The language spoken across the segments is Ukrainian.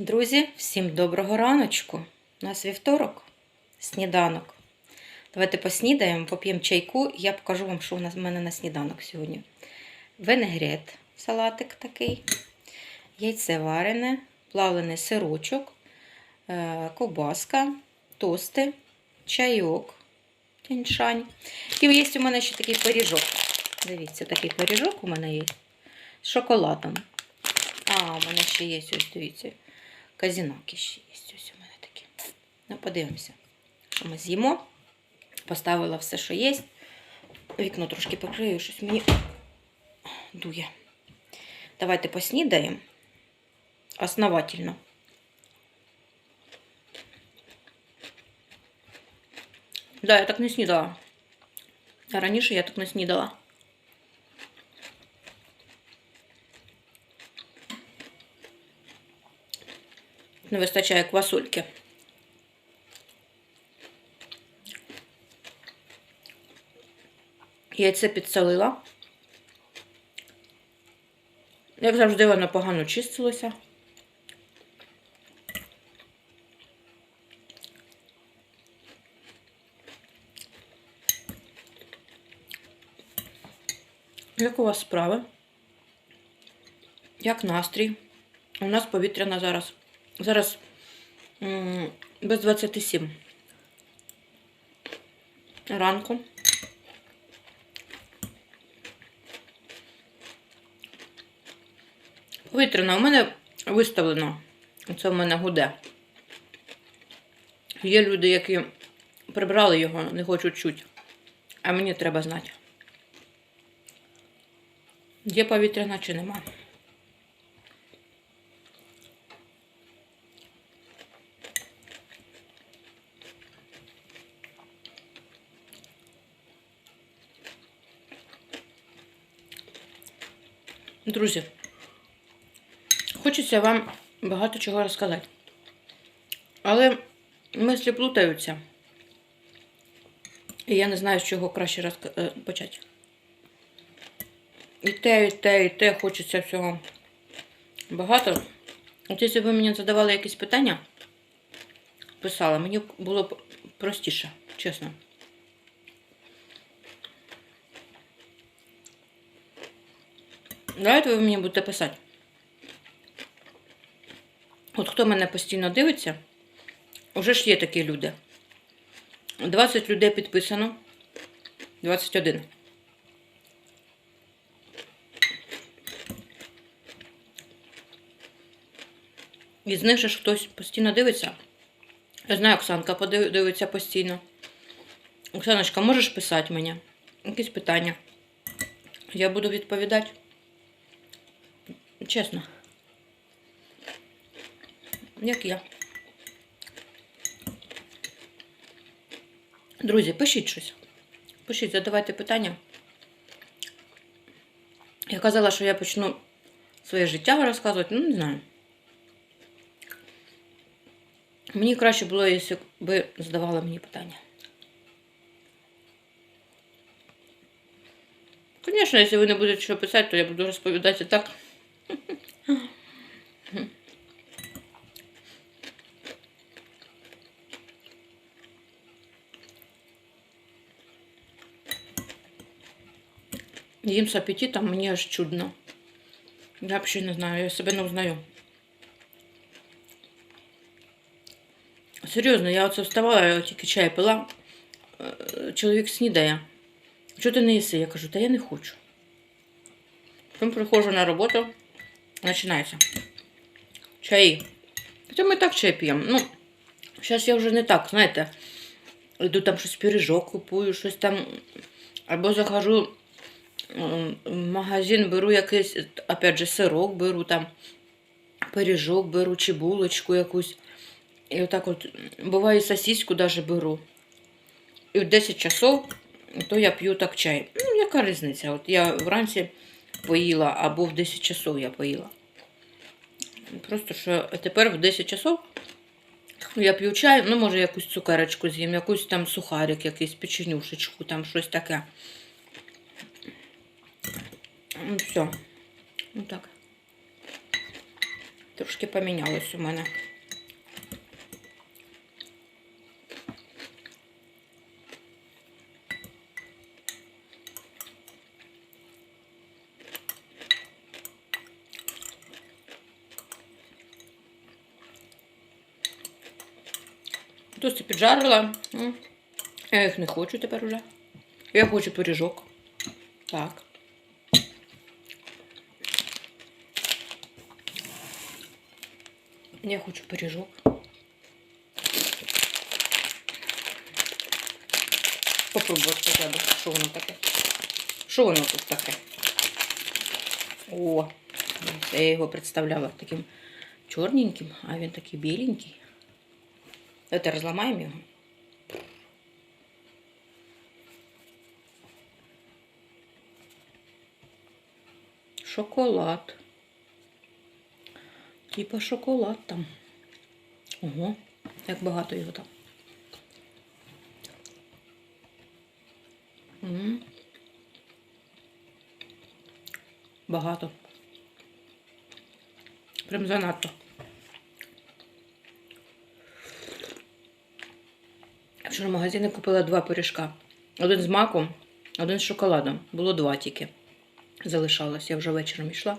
Друзі, всім доброго раночку. У нас вівторок, сніданок. Давайте поснідаємо, поп'ємо чайку, і я покажу вам, що в мене на сніданок сьогодні. Венегрет, салатик такий, яйце варене, плавлений сирочок, е, ковбаска, тости, чайок, тяньшань. І є у мене ще такий пиріжок. Дивіться, такий пиріжок у мене є з шоколадом. А, у мене ще є ось, дивіться. Казінаки ще є. Ось у мене такі. Ну, подивимося, що ми з'їмо. Поставила все, що є. Вікно трошки покрию, щось мені дує. Давайте поснідаємо. Основательно. Да, я так не снідала. Раніше я так не снідала. Не вистачає квасольки. Яйце підсолила. Як завжди, воно погано чистилося. Як у вас справи? Як настрій? У нас повітряна зараз. Зараз без 27 ранку. Повітряна у мене виставлено. Це в мене гуде. Є люди, які прибрали його, не хочуть чути. А мені треба знати. Є повітряна чи нема. Друзі, хочеться вам багато чого розказати. Але мислі плутаються. І я не знаю, з чого краще розка... е, почати. І те, і те, і те хочеться всього багато. От якщо ви мені задавали якісь питання, писали, мені було б простіше, чесно. Давайте ви мені будете писати. От хто мене постійно дивиться, уже ж є такі люди. 20 людей підписано. 21. І з них же ж хтось постійно дивиться. Я знаю, Оксанка дивиться постійно. Оксаночка, можеш писати мені? Якісь питання. Я буду відповідати. Чесно. Як я. Друзі, пишіть щось. Пишіть, задавайте питання. Я казала, що я почну своє життя розказувати, ну не знаю. Мені краще було, якщо ви задавали мені питання. Звісно, якщо ви не будете що писати, то я буду розповідати так. Їм з апетитом мені аж чудно. Я взагалі не знаю, я себе не узнаю. Серйозно, я оце вставала, я тільки чай пила. Е, Чоловік снідає. Чого ти не їси? Я кажу, та я не хочу. Потім приходжу на роботу, починається. Чаї. Хоча ми так чай п'ємо. Ну, зараз я вже не так, знаєте. Йду там щось пиріжок купую, щось там. Або захожу магазин, беру якийсь, опять же, сирок беру там, пиріжок беру чи булочку якусь. І отак от, буває, сосиску даже беру. І в 10 часов то я п'ю так чай. Ну, яка різниця? От я вранці поїла, або в 10 часов я поїла. Просто що тепер в 10 часов я п'ю чай, ну, може, якусь цукерочку з'їм, якусь там сухарик, якийсь печенюшечку, там щось таке. Ну, все. Ну так. Трошки помінялось у мене. Тости піджарила. Я їх не хочу тепер уже. Я хочу пиріжок. Так. Я хочу пиріжок. Попробувати хоча б, що воно таке. Що воно тут таке? О, я його представляла таким чорненьким, а він такий біленький. Давайте розламаємо його. Шоколад. Типа шоколад там. Ого, як багато його там. М. Багато. Прям занадто. Вчора в магазині купила два пиріжка. Один з маком, один з шоколадом. Було два тільки. Залишалось. Я вже вечором йшла.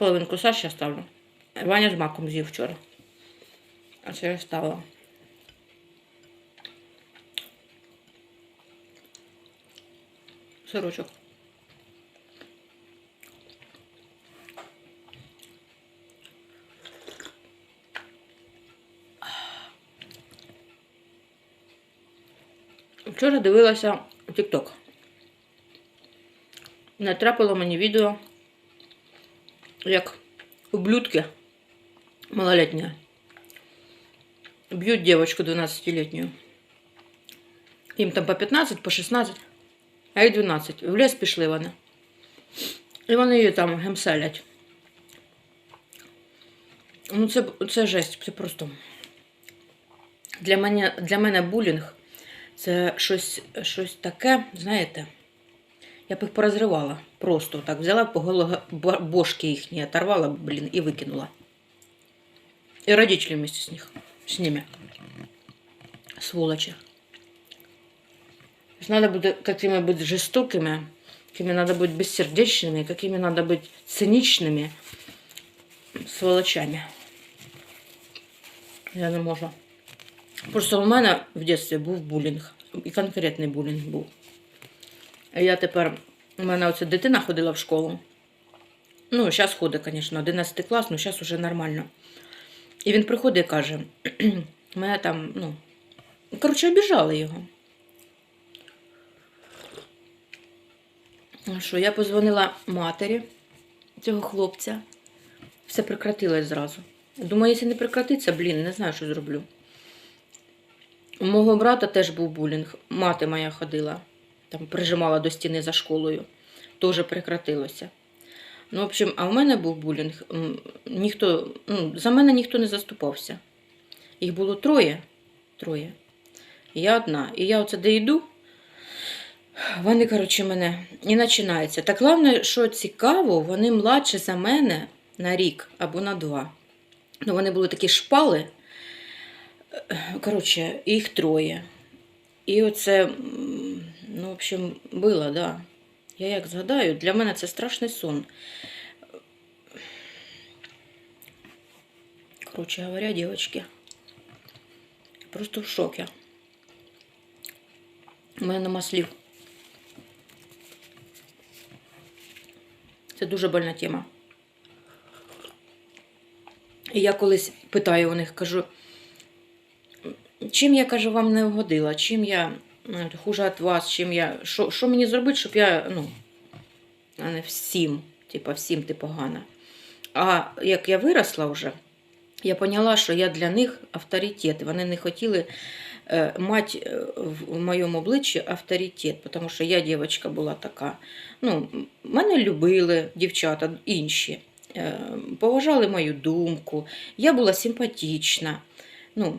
Половинку Саші ставлю. Ваня з маком з'їв вчора. А це я ставила. Сирочок. Вчора дивилася TikTok. Натрапило мені відео, як ублюдки малолетні б'ють дівчинку 12-літню. Їм там по 15, по 16, а їй 12. В ліс пішли вони. І вони її там гемселять. Ну, це, це жесть, це просто. Для мене, для мене булінг це щось, щось таке, знаєте, я б їх порозривала. Просто так взяла по голові бошки їхні, оторвала, блін, і викинула. І родителі вместе з них, з ними. Сволочи. Надо быть какими быть жестокими, какими надо быть бессердечными, какими надо быть циничными сволочами. Я не можу. Просто у мене в дитинстві був булінг. І конкретний булінг був. Я тепер, у мене оця дитина ходила в школу. Ну, зараз ходить, звісно, 11 клас, ну зараз вже нормально. І він приходить і каже, мене там, ну, коротше, обіжали його. Що, я позвонила матері цього хлопця. Все прекратилось зразу. Думаю, якщо не прекратиться, блін, не знаю, що зроблю. У мого брата теж був булінг. Мати моя ходила, там прижимала до стіни за школою. Теж прекратилося. Ну, в общем, а в мене був булінг. Ніхто, ну, за мене ніхто не заступався. Їх було троє. Троє. І я одна. І я оце де йду. Вони, коротше, мене і починається. Так головне, що цікаво, вони младше за мене на рік або на два. Ну, вони були такі шпали. Коротше, їх троє. І оце, в общем, було, да. Я як згадаю, для мене це страшний сон. Коротше говоря, дівчатки, просто в шокі. У мене нема слів. Це дуже больна тема. І я колись питаю у них, кажу, чим я кажу, вам не вгодила, чим я хуже від вас, чим я. Що, що мені зробити, щоб я, ну, а не всім, типа, всім ти погана. А як я виросла вже, я поняла, що я для них авторитет. Вони не хотіли е, мати е, в моєму обличчі авторитет, тому що я дівчинка була така. Ну, мене любили дівчата інші, е, поважали мою думку, я була симпатична. Ну,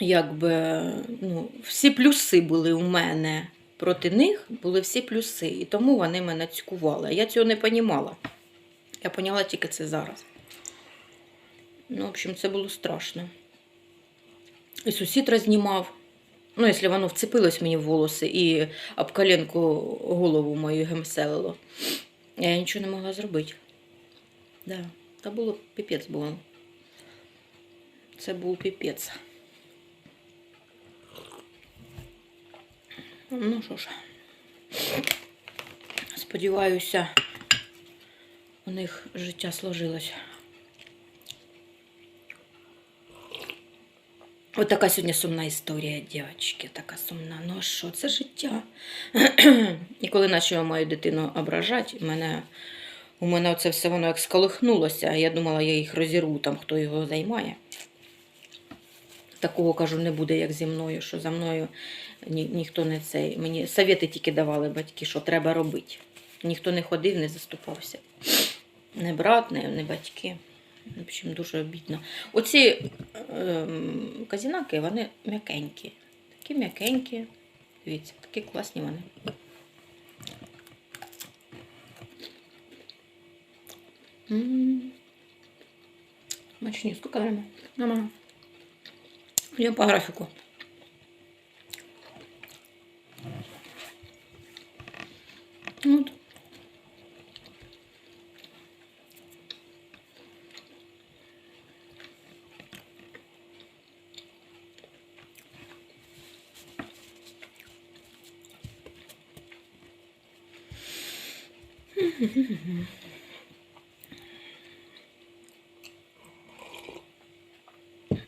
якби, ну, всі плюси були у мене. Проти них були всі плюси, і тому вони мене цькували. Я цього не понімала. Я поняла тільки це зараз. Ну, в общем, це було страшно. І сусід рознімав. Ну, якщо воно вцепилось мені в волоси і об коленку голову мою гемселило. Я нічого не могла зробити. Да. Та було піпець було. Це був піпець. Ну що ж, сподіваюся, у них життя сложилось. От така сьогодні сумна історія, дівчатки, така сумна. Ну що, це життя. І коли почала мою дитину ображати, мене, у мене це все воно як сколихнулося. Я думала, я їх розірву, там хто його займає. Такого кажу, не буде, як зі мною, що за мною ні, ніхто не цей. Мені совєти тільки давали батьки, що треба робити. Ніхто не ходив, не заступався. Не брат, не, не батьки. В общем, дуже обідно. Оці ем, казінаки, вони м'якенькі. Такі м'якенькі. Дивіться, такі класні вони. М. Смачні, скільки время? Нормально. Я по графіку. Ну, от.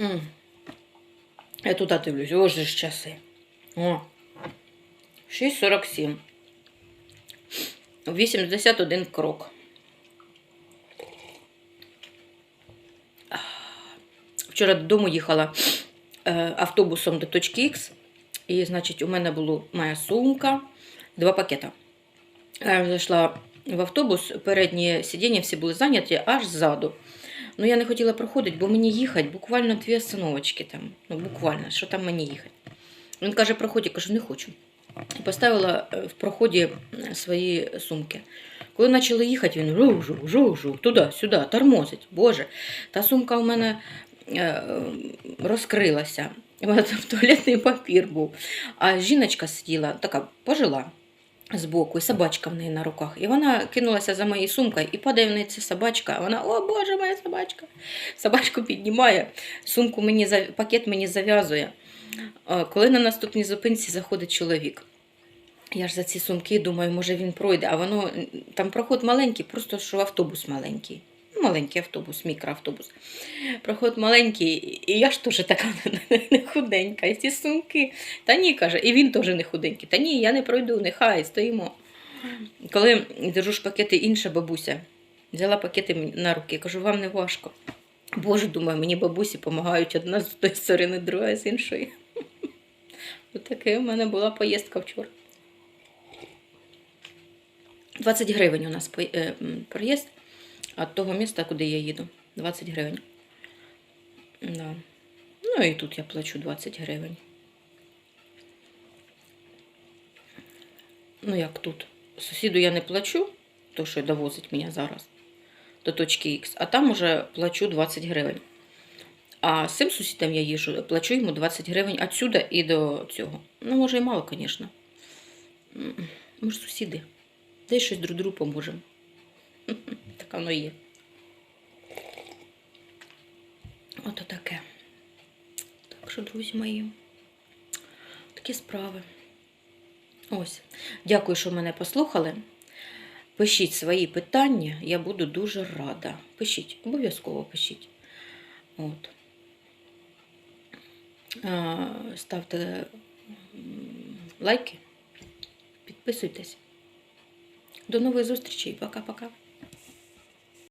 М. Я туди дивлюсь, ось ж часи. О. 6.47. 81 крок. Вчора додому їхала е, автобусом до точки Х. І, значить, у мене була моя сумка, два пакета. Я зайшла в автобус, передні сидіння всі були зайняті аж ззаду. Ну, я не хотіла проходити, бо мені їхати буквально дві остановочки там. Ну, буквально, що там мені їхати. Він каже, проходь, я кажу, не хочу. І Поставила е, в проході е, свої сумки. Коли почали їхати, він жух-жух, жух-жух, туди, сюди, тормозить. Боже, та сумка у мене е, е, розкрилася. У мене там туалетний папір був. А жіночка сиділа, така пожила Збоку, і собачка в неї на руках. І вона кинулася за моєю сумкою і падає в неї ця собачка. А вона, о Боже, моя собачка. Собачку піднімає, сумку мені пакет мені зав'язує. Коли на наступній зупинці заходить чоловік. Я ж за ці сумки думаю, може він пройде, а воно там проход маленький, просто що автобус маленький. Маленький автобус, мікроавтобус. Проход маленький, і я ж теж така не худенька. І ці сумки. Та ні, каже, і він теж не худенький. Та ні, я не пройду, нехай стоїмо. Коли держу ж пакети інша бабуся, взяла пакети на руки, кажу, вам не важко. Боже, думаю, мені бабусі допомагають одна з тої сторони, друга з іншої. Ось таке у мене була поїздка вчора. 20 гривень у нас е, проїзд від того міста, куди я їду. 20 гривень. Да. Ну і тут я плачу 20 гривень. Ну як тут? Сусіду я не плачу, то що довозить мене зараз до точки Х, а там уже плачу 20 гривень. А з цим сусідом я їжу, плачу йому 20 гривень отсюда і до цього. Ну, може, і мало, звісно. Ми ж сусіди. Десь щось друг другу поможемо. Так воно є. Ото таке. Так що, друзі мої, такі справи. Ось. Дякую, що мене послухали. Пишіть свої питання, я буду дуже рада. Пишіть, обов'язково пишіть. От. Ставте лайки, підписуйтесь. До нових зустрічей. Пока-пока.